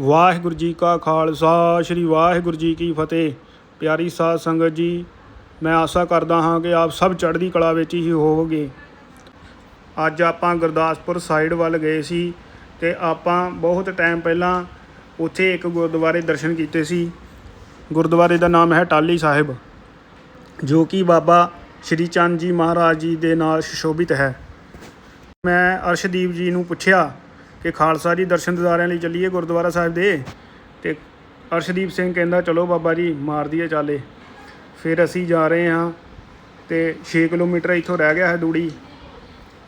ਵਾਹਿਗੁਰੂ ਜੀ ਕਾ ਖਾਲਸਾ, ਸ੍ਰੀ ਵਾਹਿਗੁਰੂ ਜੀ ਕੀ ਫਤਿਹ। ਪਿਆਰੀ ਸਾਧ ਸੰਗਤ ਜੀ, ਮੈਂ ਆਸਾ ਕਰਦਾ ਹਾਂ ਕਿ ਆਪ ਸਭ ਚੜ੍ਹਦੀ ਕਲਾ ਵਿੱਚ ਹੀ ਹੋਵੋਗੇ। ਅੱਜ ਆਪਾਂ ਗੁਰਦਾਸਪੁਰ ਸਾਈਡ ਵੱਲ ਗਏ ਸੀ ਤੇ ਆਪਾਂ ਬਹੁਤ ਟਾਈਮ ਪਹਿਲਾਂ ਉੱਥੇ ਇੱਕ ਗੁਰਦੁਆਰੇ ਦਰਸ਼ਨ ਕੀਤੇ ਸੀ। ਗੁਰਦੁਆਰੇ ਦਾ ਨਾਮ ਹੈ ਟਾਲੀ ਸਾਹਿਬ, ਜੋ ਕਿ ਬਾਬਾ ਸ਼੍ਰੀ ਚੰਦ ਜੀ ਮਹਾਰਾਜ ਜੀ ਦੇ ਨਾਲ ਸੁਸ਼ੋਭਿਤ ਹੈ। ਮੈਂ ਅਰਸ਼ਦੀਪ ਜੀ ਨੂੰ ਪੁੱਛਿਆ ਕਿ ਖਾਲਸਾ ਜੀ ਦਰਸ਼ਨ ਦਿਦਾਰਿਆਂ ਲਈ ਚੱਲੀਏ ਗੁਰਦੁਆਰਾ ਸਾਹਿਬ ਦੇ ਤੇ ਅਰਸ਼ਦੀਪ ਸਿੰਘ ਕਹਿੰਦਾ, ਚਲੋ ਬਾਬਾ ਜੀ ਮਾਰ ਦਈਏ ਚਾਲੇ। ਫਿਰ ਅਸੀਂ ਜਾ ਰਹੇ ਹਾਂ ਤੇ 6 ਕਿਲੋਮੀਟਰ ਇੱਥੋਂ ਰਹਿ ਗਿਆ ਹੈ ਦੂਰੀ।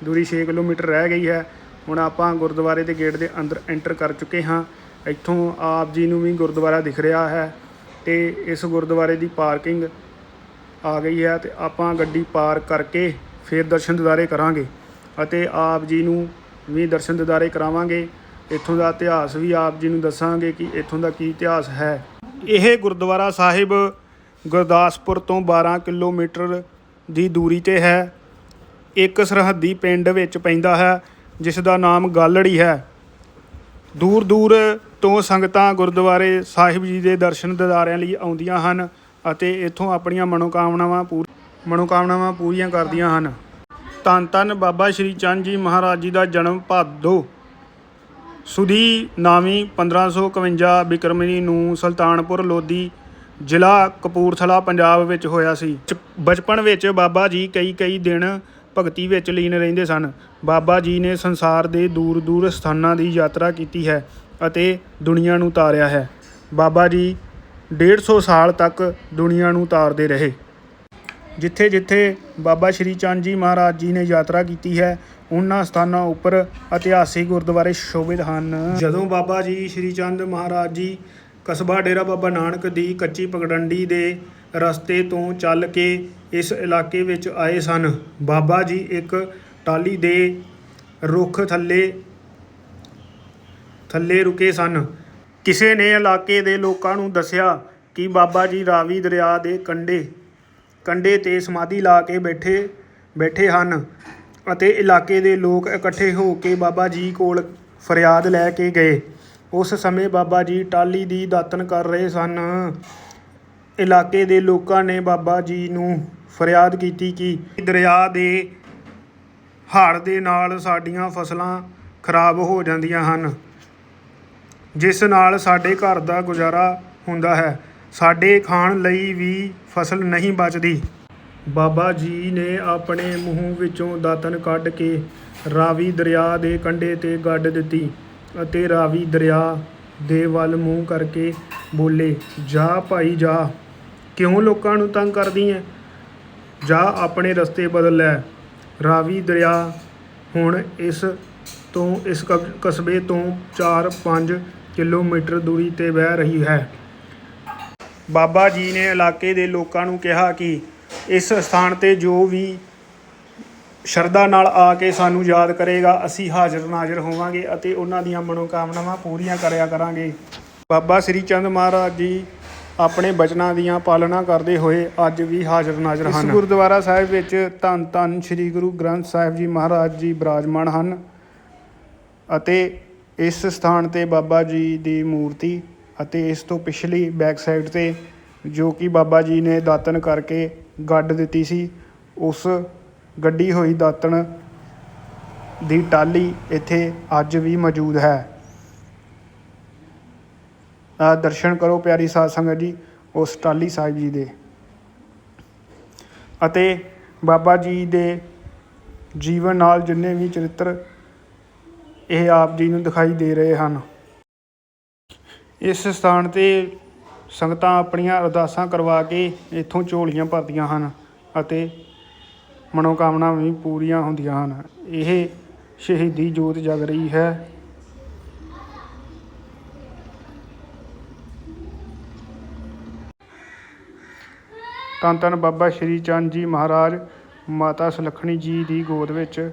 ਦੂਰੀ 6 ਕਿਲੋਮੀਟਰ ਰਹਿ ਗਈ ਹੈ। ਹੁਣ ਆਪਾਂ ਗੁਰਦੁਆਰੇ ਦੇ ਗੇਟ ਦੇ ਅੰਦਰ ਐਂਟਰ ਕਰ ਚੁੱਕੇ ਹਾਂ। ਇੱਥੋਂ ਆਪ ਜੀ ਨੂੰ ਵੀ ਗੁਰਦੁਆਰਾ ਦਿਖ ਰਿਹਾ ਹੈ ਤੇ ਇਸ ਗੁਰਦੁਆਰੇ ਦੀ ਪਾਰਕਿੰਗ ਆ ਗਈ ਹੈ ਤੇ ਆਪਾਂ ਗੱਡੀ ਪਾਰਕ ਕਰਕੇ ਫਿਰ ਦਰਸ਼ਨ ਦਿਦਾਰੇ ਕਰਾਂਗੇ ਅਤੇ ਆਪ ਜੀ ਨੂੰ ਵੀ ਦਰਸ਼ਨ ਦਿਦਾਰੇ ਕਰਾਵਾਂਗੇ। ਇੱਥੋਂ ਦਾ ਇਤਿਹਾਸ ਵੀ ਆਪ ਜੀ ਨੂੰ ਦੱਸਾਂਗੇ ਕਿ ਇੱਥੋਂ ਦਾ ਕੀ ਇਤਿਹਾਸ ਹੈ। ਇਹ ਗੁਰਦੁਆਰਾ ਸਾਹਿਬ ਗੁਰਦਾਸਪੁਰ ਤੋਂ 12 ਕਿਲੋਮੀਟਰ ਦੀ ਦੂਰੀ ਤੇ ਹੈ। ਇੱਕ ਸਰਹੱਦੀ ਪਿੰਡ ਵਿੱਚ ਪੈਂਦਾ ਹੈ, ਜਿਸ ਦਾ ਨਾਮ ਗਾਲੜੀ ਹੈ। ਦੂਰ ਦੂਰ ਤੋਂ ਸੰਗਤਾਂ ਗੁਰਦੁਆਰੇ ਸਾਹਿਬ ਜੀ ਦੇ ਦਰਸ਼ਨ ਦਿਦਾਰਿਆਂ ਲਈ ਆਉਂਦੀਆਂ ਹਨ ਅਤੇ ਇੱਥੋਂ ਆਪਣੀਆਂ ਮਨੋਕਾਮਨਾਵਾਂ ਪੂਰ ਮਨੋਕਾਮਨਾਵਾਂ ਪੂਰੀਆਂ ਕਰਦੀਆਂ ਹਨ। ਧੰਨ ਧੰਨ ਬਾਬਾ ਸ਼੍ਰੀ ਚੰਦ ਜੀ ਮਹਾਰਾਜ ਜੀ ਦਾ ਜਨਮ ਭਾਦੋ। ਸੁਦੀ ਨਾਵੀਂ 1551 ਬਿਕਰਮਨੀ ਨੂੰ ਸੁਲਤਾਨਪੁਰ ਲੋਧੀ ਜ਼ਿਲ੍ਹਾ ਕਪੂਰਥਲਾ, ਪੰਜਾਬ ਵਿੱਚ ਹੋਇਆ ਸੀ। ਚ- ਬਚਪਨ ਵਿੱਚ ਬਾਬਾ ਜੀ ਕਈ ਕਈ ਦਿਨ ਭਗਤੀ ਵਿੱਚ ਲੀਨ ਰਹਿੰਦੇ ਸਨ। ਬਾਬਾ ਜੀ ਨੇ ਸੰਸਾਰ ਦੇ ਦੂਰ ਦੂਰ ਸਥਾਨਾਂ ਦੀ ਯਾਤਰਾ ਕੀਤੀ ਹੈ ਅਤੇ ਦੁਨੀਆ ਨੂੰ ਤਾਰਿਆ ਹੈ। ਬਾਬਾ ਜੀ 150 ਸਾਲ ਤੱਕ ਦੁਨੀਆ ਨੂੰ ਤਾਰਦੇ ਰਹੇ। ਜਿੱਥੇ ਜਿੱਥੇ ਬਾਬਾ ਸ਼੍ਰੀ ਚੰਦ ਜੀ ਮਹਾਰਾਜ ਜੀ ਨੇ ਯਾਤਰਾ ਕੀਤੀ ਹੈ, ਉਹਨਾਂ ਸਥਾਨਾਂ ਉੱਪਰ ਇਤਿਹਾਸਿਕ ਗੁਰਦੁਆਰੇ ਸ਼ੋਭਿਤ ਹਨ। ਜਦੋਂ ਬਾਬਾ ਜੀ ਸ਼੍ਰੀ ਚੰਦ ਮਹਾਰਾਜ ਜੀ ਕਸਬਾ ਡੇਰਾ ਬਾਬਾ ਨਾਨਕ ਦੀ ਕੱਚੀ ਪਗਡੰਡੀ ਦੇ ਰਸਤੇ ਤੋਂ ਚੱਲ ਕੇ ਇਸ ਇਲਾਕੇ ਵਿੱਚ ਆਏ ਸਨ, ਬਾਬਾ ਜੀ ਇੱਕ ਟਾਲੀ ਦੇ ਰੁੱਖ ਥੱਲੇ ਥੱਲੇ ਰੁਕੇ ਸਨ। ਕਿਸੇ ਨੇ ਇਲਾਕੇ ਦੇ ਲੋਕਾਂ ਨੂੰ ਦੱਸਿਆ ਕਿ ਬਾਬਾ ਜੀ ਰਾਵੀ ਦਰਿਆ ਦੇ ਕੰਢੇ ਕੰਢੇ ਤੇ ਸਮਾਧੀ ਲਾ ਕੇ ਬੈਠੇ ਬੈਠੇ ਹਨ ਅਤੇ ਇਲਾਕੇ ਦੇ ਲੋਕ ਇਕੱਠੇ ਹੋ ਕੇ ਬਾਬਾ ਜੀ ਕੋਲ ਫਰਿਆਦ ਲੈ ਕੇ ਗਏ। ਉਸ ਸਮੇਂ ਬਾਬਾ ਜੀ ਟਾਲੀ ਦੀ ਦਾਤਨ ਕਰ ਰਹੇ ਸਨ। ਇਲਾਕੇ ਦੇ ਲੋਕਾਂ ਨੇ ਬਾਬਾ ਜੀ ਨੂੰ ਫਰਿਆਦ ਕੀਤੀ ਕਿ ਦਰਿਆ ਦੇ ਹੜ੍ਹ ਦੇ ਨਾਲ ਸਾਡੀਆਂ ਫਸਲਾਂ ਖਰਾਬ ਹੋ ਜਾਂਦੀਆਂ ਹਨ, ਜਿਸ ਨਾਲ ਸਾਡੇ ਘਰ ਦਾ ਗੁਜ਼ਾਰਾ ਹੁੰਦਾ ਹੈ। ਸਾਡੇ ਖਾਣ ਲਈ ਵੀ ਫਸਲ ਨਹੀਂ ਬਚਦੀ। ਬਾਬਾ ਜੀ ਨੇ ਆਪਣੇ ਮੂੰਹ ਵਿੱਚੋਂ ਦਾਤਨ ਕੱਢ ਕੇ ਰਾਵੀ ਦਰਿਆ ਦੇ ਕੰਢੇ ਤੇ ਗੱਡ ਦਿੱਤੀ ਅਤੇ ਰਾਵੀ ਦਰਿਆ ਦੇ ਵੱਲ ਮੂੰਹ ਕਰਕੇ ਬੋਲੇ, ਜਾ ਭਾਈ, ਜਾ। ਕਿਉਂ ਲੋਕਾਂ ਨੂੰ ਤੰਗ ਕਰਦੀ ਹੈ ਜਾ ਆਪਣੇ ਰਸਤੇ ਬਦਲ ਲੈ। ਰਾਵੀ ਦਰਿਆ ਹੁਣ ਇਸ ਤੋਂ, ਇਸ ਕਬ- ਕਸਬੇ ਤੋਂ 4-5 ਕਿਲੋਮੀਟਰ ਦੂਰੀ ਤੇ ਵਹਿ ਰਹੀ ਹੈ। ਬਾਬਾ ਜੀ ਨੇ ਇਲਾਕੇ ਦੇ ਲੋਕਾਂ ਨੂੰ ਕਿਹਾ ਕਿ ਇਸ ਸਥਾਨ ਤੇ ਜੋ ਵੀ ਸ਼ਰਧਾ ਨਾਲ ਆ ਕੇ ਸਾਨੂੰ ਯਾਦ ਕਰੇਗਾ ਅਸੀਂ ਹਾਜ਼ਰ ਨਾਜ਼ਰ ਹੋਵਾਂਗੇ ਅਤੇ ਉਹਨਾਂ ਦੀਆਂ ਮਨੋਕਾਮਨਾਵਾਂ ਪੂਰੀਆਂ ਕਰਿਆ ਕਰਾਂਗੇ। ਬਾਬਾ ਸ੍ਰੀ ਚੰਦ ਮਹਾਰਾਜ ਜੀ ਆਪਣੇ ਬਚਨਾਂ ਦੀਆਂ ਪਾਲਣਾ ਕਰਦੇ ਹੋਏ ਅੱਜ ਵੀ ਹਾਜ਼ਰ ਨਾਜ਼ਰ ਹਨ। ਇਸ ਗੁਰਦੁਆਰਾ ਸਾਹਿਬ ਵਿੱਚ ਧੰਨ ਧੰਨ ਸ੍ਰੀ ਗੁਰੂ ਗ੍ਰੰਥ ਸਾਹਿਬ ਜੀ ਮਹਾਰਾਜ ਜੀ ਬਿਰਾਜਮਾਨ ਹਨ ਅਤੇ ਇਸ ਸਥਾਨ ਤੇ ਬਾਬਾ ਜੀ ਦੀ ਮੂਰਤੀ ਅਤੇ ਇਸ ਤੋਂ ਪਿਛਲੀ ਬੈਕ ਸਾਈਡ ਤੇ ਜੋ ਕਿ ਬਾਬਾ ਜੀ ਨੇ ਦਾਤਨ ਕਰਕੇ ਗੱਡ ਦਿੱਤੀ ਸੀ, ਉਸ ਗੱਡੀ ਹੋਈ ਦਾਤਨ ਦੀ ਟਾਲੀ ਇੱਥੇ ਅੱਜ ਵੀ ਮੌਜੂਦ ਹੈ। ਆ ਦਰਸ਼ਨ ਕਰੋ ਪਿਆਰੀ ਸਾਧ ਸੰਗਤ ਜੀ, ਉਸ ਟਾਲੀ ਸਾਹਿਬ ਜੀ ਦੇ। ਅਤੇ ਬਾਬਾ ਜੀ ਦੇ ਜੀਵਨ ਨਾਲ ਜਿੰਨੇ ਵੀ ਚਰਿੱਤਰ ਇਹ ਆਪ ਜੀ ਨੂੰ ਦਿਖਾਈ ਦੇ ਰਹੇ ਹਨ। ਇਸ ਸਥਾਨ ਤੇ ਸੰਗਤਾਂ ਆਪਣੀਆਂ ਅਰਦਾਸਾਂ ਕਰਵਾ ਕੇ ਇੱਥੋਂ ਝੋਲੀਆਂ ਭਰਦੀਆਂ ਹਨ ਅਤੇ ਮਨੋਕਾਮਨਾ ਵੀ ਪੂਰੀਆਂ ਹੁੰਦੀਆਂ ਹਨ। ਇਹ ਸ਼ਹੀਦੀ ਜੋਤ ਜਗ ਰਹੀ ਹੈ। ਧੰਨ ਧੰਨ ਬਾਬਾ ਸ਼੍ਰੀ ਚੰਦ ਜੀ ਮਹਾਰਾਜ, ਮਾਤਾ ਸੁਲੱਖਣੀ ਜੀ ਦੀ ਗੋਦ ਵਿੱਚ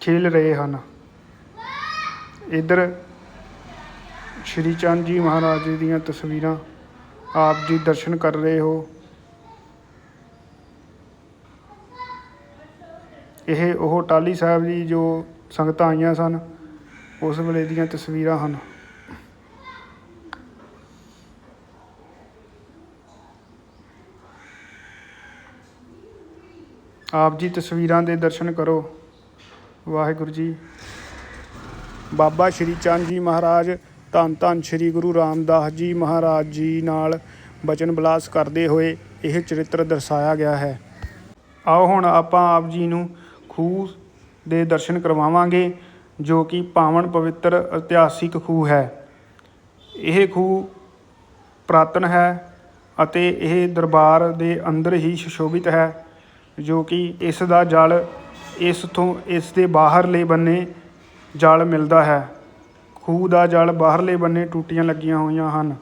ਖੇਲ ਰਹੇ ਹਨ। ਇੱਧਰ ਸ਼੍ਰੀ ਚੰਦ ਜੀ ਮਹਾਰਾਜ ਜੀ ਦੀਆਂ ਤਸਵੀਰਾਂ ਆਪ ਜੀ ਦਰਸ਼ਨ ਕਰ ਰਹੇ ਹੋ। ਇਹ ਉਹ ਟਾਲੀ ਸਾਹਿਬ ਜੀ ਜੋ ਸੰਗਤਾਂ ਆਈਆਂ ਸਨ, ਉਸ ਵੇਲੇ ਦੀਆਂ ਤਸਵੀਰਾਂ ਹਨ। ਆਪ ਜੀ ਤਸਵੀਰਾਂ ਦੇ ਦਰਸ਼ਨ ਕਰੋ। ਵਾਹਿਗੁਰੂ ਜੀ। ਬਾਬਾ ਸ਼੍ਰੀ ਚੰਦ ਜੀ ਮਹਾਰਾਜ ਧੰਨ ਧੰਨ ਸ਼੍ਰੀ ਗੁਰੂ ਰਾਮਦਾਸ ਜੀ ਮਹਾਰਾਜ ਜੀ ਨਾਲ ਬਚਨ ਬਲਾਸ ਕਰਦੇ ਹੋਏ ਇਹ ਚਰਿੱਤਰ ਦਰਸਾਇਆ ਗਿਆ ਹੈ। ਆਓ ਹੁਣ ਆਪਾਂ ਆਪ ਜੀ ਨੂੰ ਖੂਹ ਦੇ ਦਰਸ਼ਨ ਕਰਵਾਵਾਂਗੇ, ਜੋ ਕਿ ਪਾਵਨ ਪਵਿੱਤਰ ਇਤਿਹਾਸਿਕ ਖੂਹ ਹੈ। ਇਹ ਖੂਹ ਪ੍ਰਾਤਨ ਹੈ ਅਤੇ ਇਹ ਦਰਬਾਰ ਦੇ ਅੰਦਰ ਹੀ ਸੁਸ਼ੋਭਿਤ ਹੈ, ਜੋ ਕਿ ਇਸ ਦਾ ਜਲ ਇਸ ਤੋਂ ਇਸ ਦੇ ਬਾਹਰਲੇ ਬੰਨੇ ਜਲ ਮਿਲਦਾ ਹੈ। ਖੂਹ ਦਾ ਜਲ ਬਾਹਰਲੇ ਬੰਨੇ ਟੂਟੀਆਂ ਲੱਗੀਆਂ ਹੋਈਆਂ ਹਨ।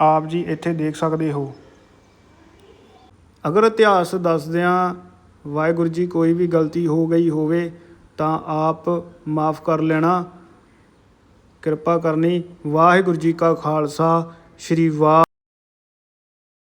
ਆਪ ਜੀ ਇੱਥੇ ਦੇਖ ਸਕਦੇ ਹੋ। ਅਗਰ ਇਤਿਹਾਸ ਦੱਸਦਿਆਂ ਵਾਹਿਗੁਰੂ ਜੀ ਕੋਈ ਵੀ ਗਲਤੀ ਹੋ ਗਈ ਹੋਵੇ ਤਾਂ ਆਪ ਮਾਫ ਕਰ ਲੈਣਾ। ਕਿਰਪਾ ਕਰਨੀ। ਵਾਹਿਗੁਰੂ ਜੀ ਕਾ ਖਾਲਸਾ, ਸ੍ਰੀ ਵਾਹਿ